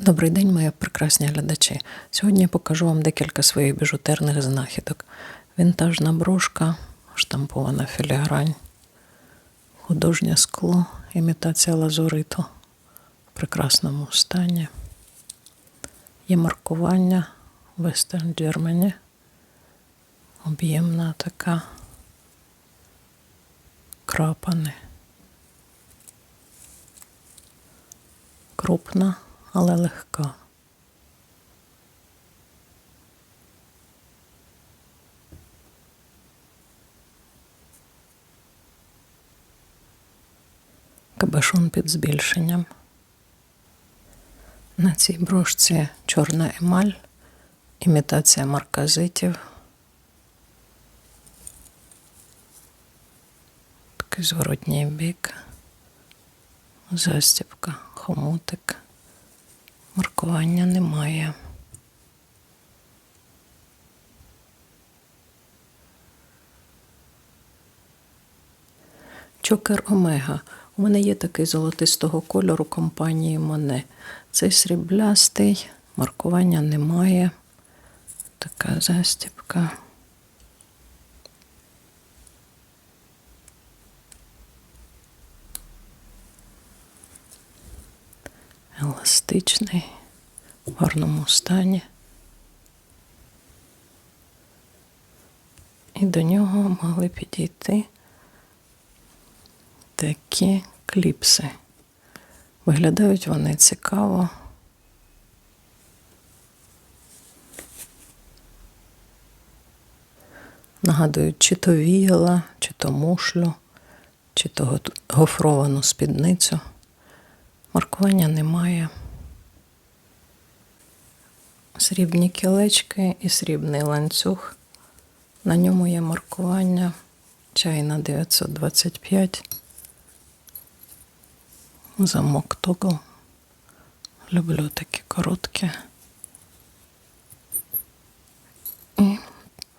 Добрий день, мої прекрасні глядачі. Сьогодні я покажу вам декілька своїх біжутерних знахідок. Вінтажна брошка, штампована філігрань, художнє скло, імітація лазуриту в прекрасному стані. Є маркування Western Germany. Об'ємна така. Крапани. Крупна, але легка. Кабашон під збільшенням. На цій брошці чорна емаль, імітація марказитів. Такий зворотній бік, застібка, хомутик. Маркування немає. Чокер Омега. У мене є такий золотистого кольору компанії Моне. Цей сріблястий, маркування немає. Така застібка. Еластичний, в гарному стані. І до нього могли підійти такі кліпси. Виглядають вони цікаво. Нагадують, чи то віяла, чи то мушлю, чи то гофровану спідницю. Маркування немає. Срібні кілечки і срібний ланцюг. На ньому є маркування чайна 925. Замок тогл. Люблю такі короткі. І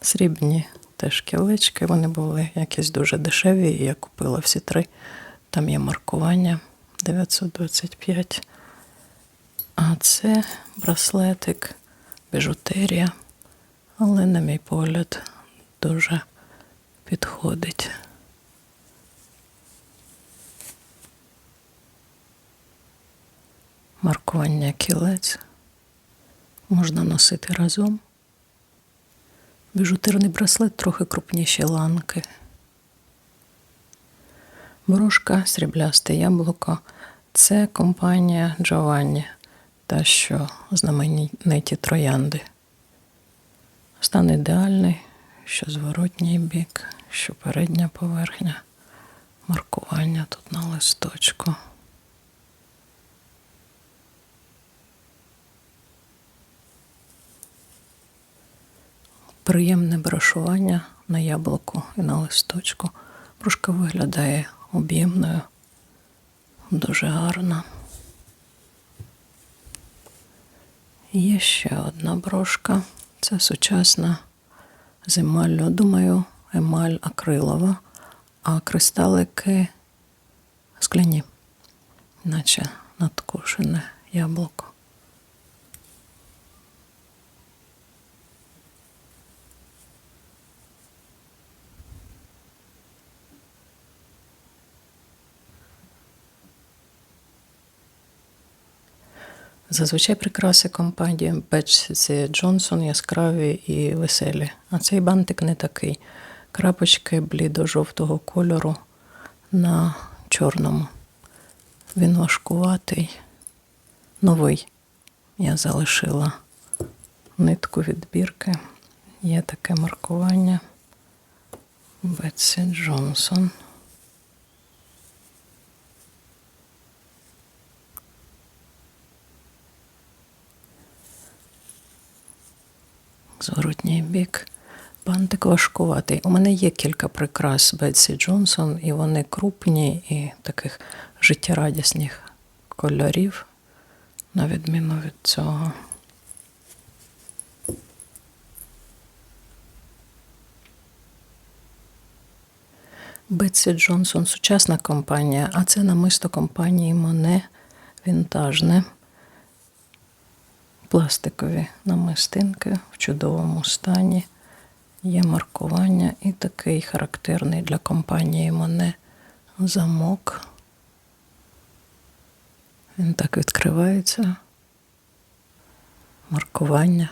срібні теж кілечки. Вони були якісь дуже дешеві, і я купила всі три. Там є маркування 925. А це браслетик, біжутерія, але, на мій погляд, дуже підходить. Маркування кілець можна носити разом. Біжутерний браслет трохи крупніші ланки. Брошка сріблясте яблуко. Це компанія Giovanni, та що знамениті троянди. Стан ідеальний, що зворотній бік, що передня поверхня. Маркування тут на листочку. Приємне брошування на яблуку і на листочку. Брошка виглядає об'ємною, дуже гарна. Є ще одна брошка. Це сучасна з емаллю. Думаю, емаль акрилова, а кристалики скляні, наче надкушене яблуко. Зазвичай прикраси компанії Бетсі Джонсон яскраві і веселі. А цей бантик не такий. Крапочки блідо-жовтого кольору на чорному. Він важкуватий, новий. Я залишила нитку відбірки. Є таке маркування. Бетсі Джонсон. Зворотній бік. Бантик важкуватий. У мене є кілька прикрас Бетсі Джонсон, і вони крупні і таких життєрадісних кольорів, на відміну від цього. Бетсі Джонсон сучасна компанія, а це намисто компанії Моне вінтажне. Пластикові намистинки в чудовому стані. Є маркування і такий характерний для компанії Моне замок. Він так відкривається. Маркування.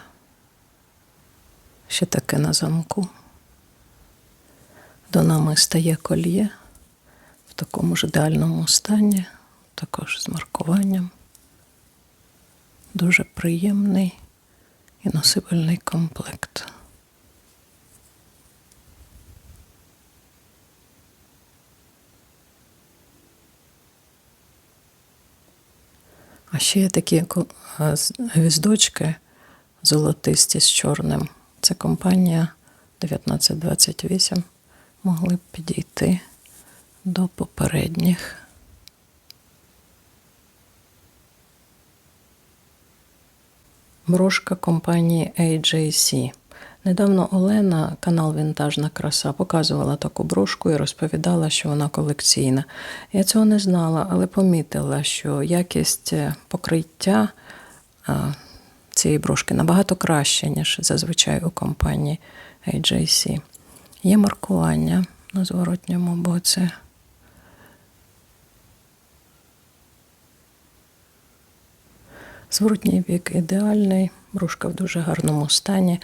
Ще таке на замку. До намиста є кольє в такому ж ідеальному стані, також з маркуванням. Дуже приємний і носибельний комплект. А ще є такі гвіздочки золотисті з чорним. Це компанія 1928. Могли б підійти до попередніх. Брошка компанії AJC. Недавно Олена, канал Вінтажна краса, показувала таку брошку і розповідала, що вона колекційна. Я цього не знала, але помітила, що якість е, покриття цієї брошки набагато краще, ніж зазвичай у компанії AJC. Є маркування на зворотньому боці. Зворотній бік ідеальний, брушка в дуже гарному стані.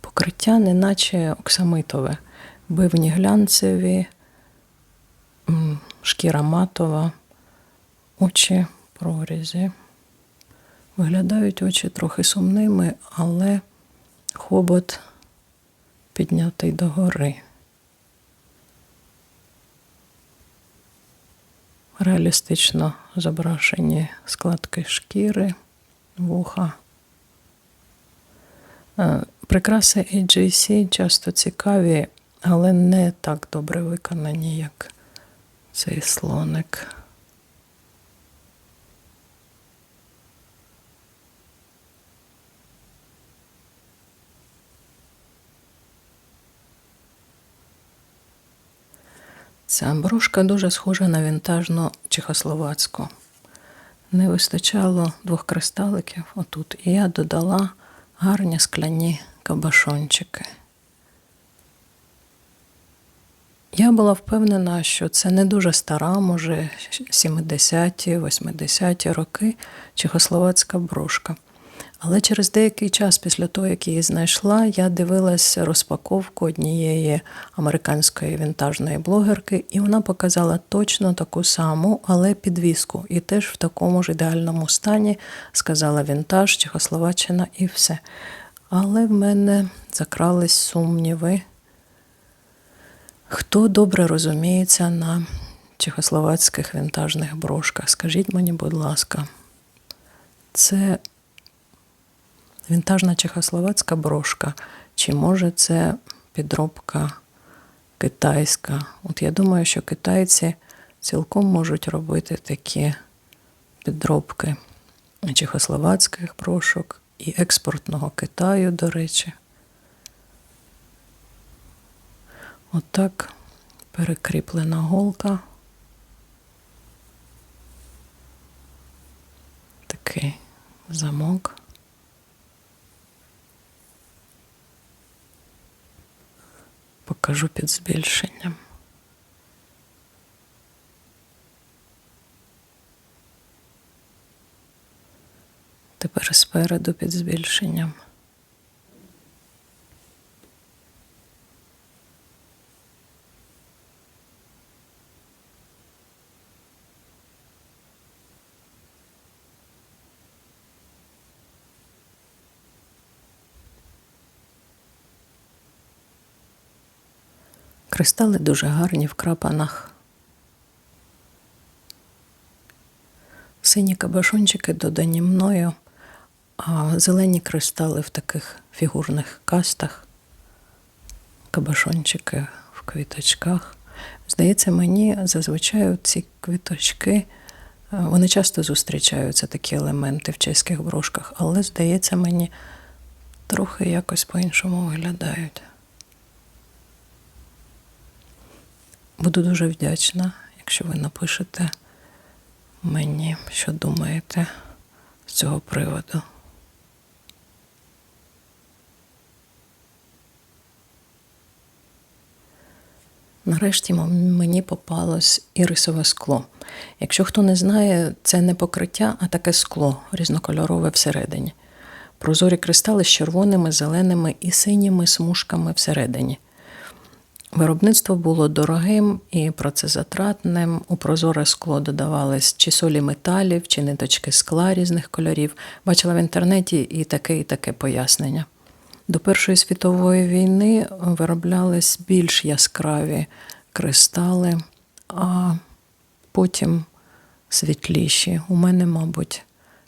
Покриття неначе оксамитове. Бивні глянцеві, шкіра матова, очі прорізі. Виглядають очі трохи сумними, але хобот піднятий догори. Реалістично зображені складки шкіри, вуха. Е, Прикраси AJC часто цікаві, але не так добре виконані, як цей слоник. Ця брошка дуже схожа на вінтажну чехословацьку. Не вистачало двох кристаликів отут, і я додала гарні скляні кабашончики. Я була впевнена, що це не дуже стара, може 70-ті, 80-ті роки чехословацька брошка. Але через деякий час після того, як її знайшла, я дивилась розпаковку однієї американської вінтажної блогерки, і вона показала точно таку саму, але підвіску. І теж в такому ж ідеальному стані сказала вінтаж, Чехословаччина і все. Але в мене закрались сумніви. Хто добре розуміється на чехословацьких вінтажних брошках? Скажіть мені, будь ласка, це вінтажна чехословацька брошка, чи може це підробка китайська? От я думаю, що китайці цілком можуть робити такі підробки чехословацьких брошок і експортного Китаю, до речі. Отак перекріплена голка. Такий замок. Покажу під збільшенням. Тепер спереду під збільшенням. Кристали дуже гарні в крапанах. Сині кабашончики додані мною, а зелені кристали в таких фігурних кастах, кабашончики в квіточках. Здається, мені зазвичай ці квіточки, е, вони часто зустрічаються, такі елементи в чеських брошках, але, здається, мені трохи якось по-іншому виглядають. Буду дуже вдячна, якщо ви напишете мені, що думаєте з цього приводу. Нарешті мені попалось ірисове скло. Якщо хто не знає, це не покриття, а таке скло різнокольорове всередині. Прозорі кристали з червоними, зеленими і синіми смужками всередині. Виробництво було дорогим і процезатратним. У прозоре скло додавались чи солі металів, чи ниточки скла різних кольорів. Бачила в інтернеті і таке, і таке пояснення. До Першої світової війни вироблялись більш яскраві кристали, а потім світліші. У мене, мабуть,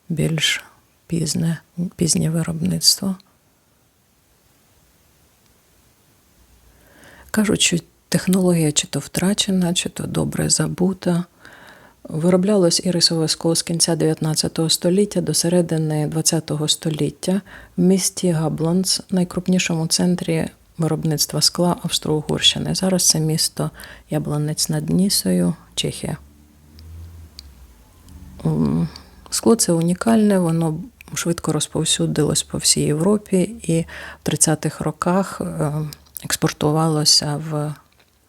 більш пізне, пізнє виробництво. Кажуть, що технологія чи то втрачена, чи то добре забута. Вироблялось ірисове скло з кінця 19 століття до середини 20 століття в місті Габлонц, найкрупнішому центрі виробництва скла Австро-Угорщини. Зараз це місто Яблонець над Нісою, Чехія. Скло це унікальне, воно швидко розповсюдилось по всій Європі і в 30-х роках е, експортувалося в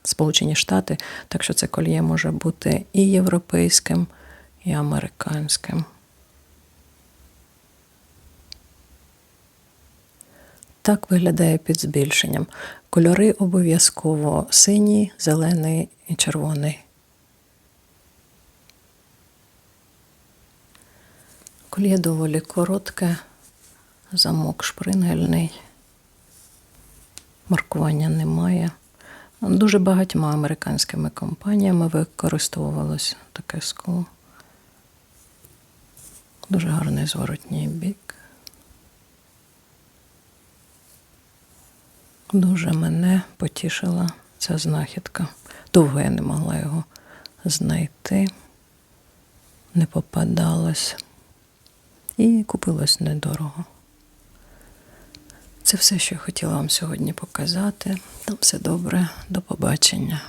Сполучені Штати, так що це кольє може бути і європейським, і американським. Так виглядає під збільшенням. Кольори обов'язково синій, зелений і червоний. Кольє доволі коротке, замок шпрингельний, маркування немає. Дуже багатьма американськими компаніями використовувалось таке скло. Дуже гарний зворотній бік. Дуже мене потішила ця знахідка. Довго я не могла його знайти, не попадалось. І купилось недорого. Це все, що я хотіла вам сьогодні показати. Там все добре. До побачення.